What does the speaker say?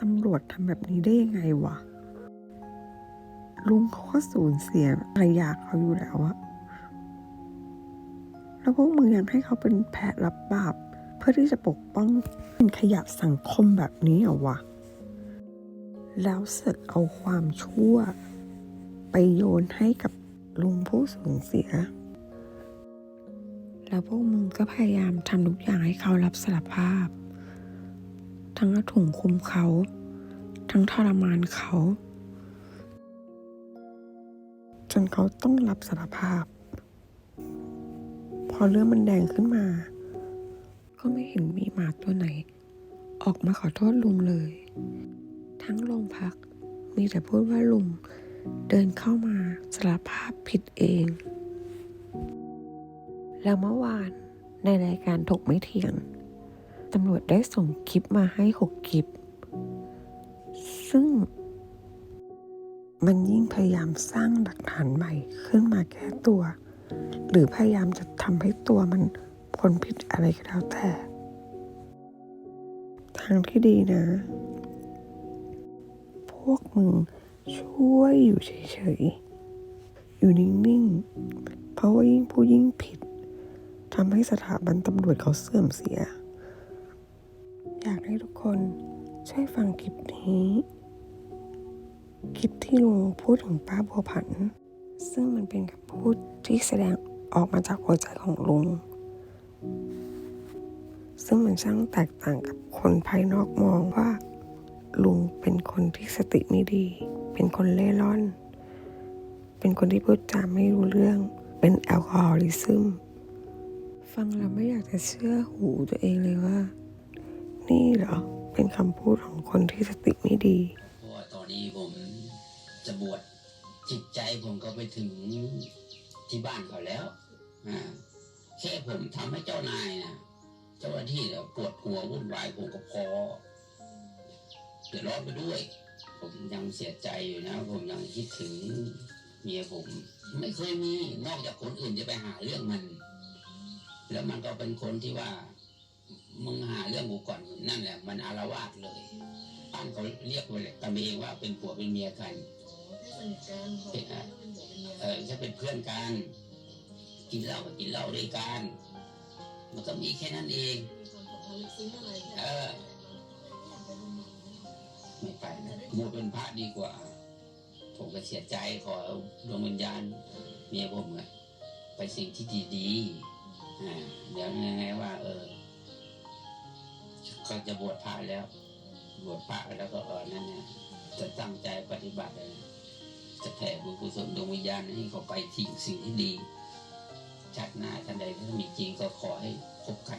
ตำรวจทำแบบนี้ได้ยังไงวะ ลุงเขาก็สูญเสียภรรยาเขาอยู่แล้วอะแล้วพวกมึงยังให้เขาเป็นแพะรับบาป เพื่อที่จะปกป้องเป็นขยะสังคมแบบนี้เหรอวะ แล้วเสึกเอาความชั่ว ไปโยนให้กับลุงผู้สูญเสีย แล้วพวกมึงก็พยายามทำทุกอย่างให้เขารับสารภาพ ทั้งถุงคุมเขา ทั้งทรมานเขา จนเขาต้องรับสารภาพ พอเรื่องมันแดงขึ้นมา ก็ไม่เห็นมีหมาตัวไหน ออกมาขอโทษลุงเลย ทั้งโรงพักมีแต่พูดว่าลุงเดินเข้ามาสารภาพผิดเอง แล้วเมื่อวานในรายการถกไม่เถียง ตำรวจได้ส่งคลิปมาให้หกคลิป ซึ่ง มันยิ่งพยายามสร้างหลักฐานใหม่ขึ้นมาแก้ตัว หรือพยายามจะทำให้ตัวมันพ้นผิดอะไรก็แล้วแต่ ทางที่ดีนะ พวกมึงช่วยอยู่เฉยๆ อยู่นิ่งๆ เพราะว่ายิ่งพูดยิ่งผิดทำให้สถาบันตำรวจเขาเสื่อมเสีย อยากให้ทุกคนช่วยฟังคลิปนี้ คลิปที่ลุงพูดถึงป้าบัวผัน ซึ่งมันเป็นคำพูดที่แสดงออกมาจากหัวใจของลุง ซึ่งมันช่างแตกต่างกับคนภายนอกมองว่า ลุงเป็นคนที่สติไม่ดี เป็นคนเล่ร่อน เป็นคนที่พูดจาไม่รู้เรื่อง เป็นแอลกอฮอลิซึม ฟังแล้วไม่อยากจะเชื่อหูตัวเองเลยว่า นี่เหรอ เป็นคำพูดของคนที่สติไม่ดี เพราะว่าตอนนี้ผมจะบวชจิตใจผมก็ไปถึงที่บ้านเขาแล้วอ่าแค่ผมทำให้เจ้านายนะเจ้าหน้าที่เนี่ยปวดหัววุ่นวายผมก็พอเดือดร้อนไปด้วย ผมยังเสียใจอยู่นะ ผมยังคิดถึงเมียผม ไม่เคยมีนอกจากคนอื่นจะไปหาเรื่องมัน แล้วมันก็เป็นคนที่ว่า หาเรื่องกูก่อนนั่นแหละมันอารวาสเลยบ้านเขาเรียกกันเองว่าเป็นผัวเป็นเมียกันเอะเอจะเป็นเพื่อนกันกินเหล้าก็กินเหล้าด้วยกันมันก็มีแค่นั้นเองเออไม่ไปนะมูเป็นพระดีกว่า ผมก็เสียใจขอดวงวิญญาณเมียผมไปสิ่งที่ดีๆอ่าเดี๋ยวยังไงว่า เออ ก็จะบวชพระแล้ว บวชพระแล้วก็เออนั่นเนี่ยจะตั้งใจปฏิบัติเลยจะแผ่บุญกุศลดวงวิญญาณให้เขาไปทิ้งสิ่งที่ดี ชัดหน้าทันใดถ้ามีจริงก็ขอให้พบกัน